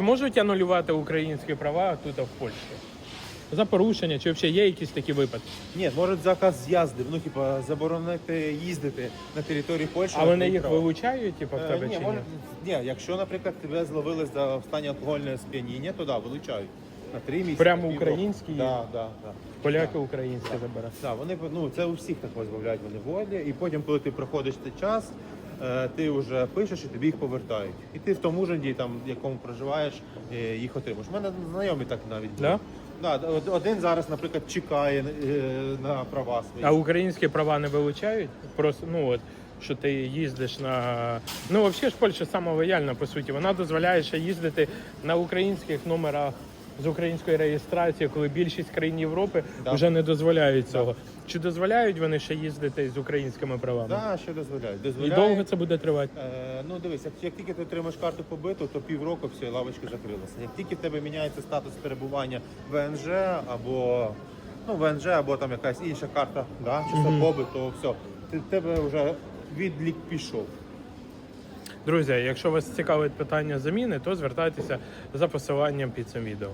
Можуть анулювати українські права тут в Польщі? За порушення, чи взагалі є якісь такі випадки? Ні, можуть заказ з'їзди, ну типа заборонити їздити на території Польщі. А на вони їх вилучають, типу, в Е, тебе ні, чи ні? може, ні, якщо, наприклад, тебе зловили за стані алкогольного сп'яніння, то да, вилучають. На три місяці. Прямо українські? Да, да, да. Поляки українські забирають. Да, вони ну це у всіх так позбавляють вони волі. І потім, коли ти проходиш цей час, е, ти вже пишеш і тобі їх повертають. І ти в тому ж там, в якому проживаєш, е, їх отримаєш. У мене знайомі так навіть були. Да? Да, один зараз, наприклад, чекає е, на права свої. А українські права не вилучають? Просто ну от що ти їздиш на ну взагалі ж Польща сама лояльна по суті. Вона дозволяє ще їздити на українських номерах з української реєстрації, коли більшість країн Європи Да. вже не дозволяють цього. Чи дозволяють вони ще їздити з українськими правами? Да, що дозволяють. І дозволяють. довго це буде тривати? Е, ну дивись, як, як тільки ти отримаєш карту побиту, то півроку все, лавочка закрилася. Як тільки в тебе міняється статус перебування ВНЖ або ну ВНЖ, або там якась інша карта, да, часом побит, то все, ти в тебе вже відлік пішов. Друзі, якщо вас цікавить питання заміни, то звертайтеся за посиланням під цим відео.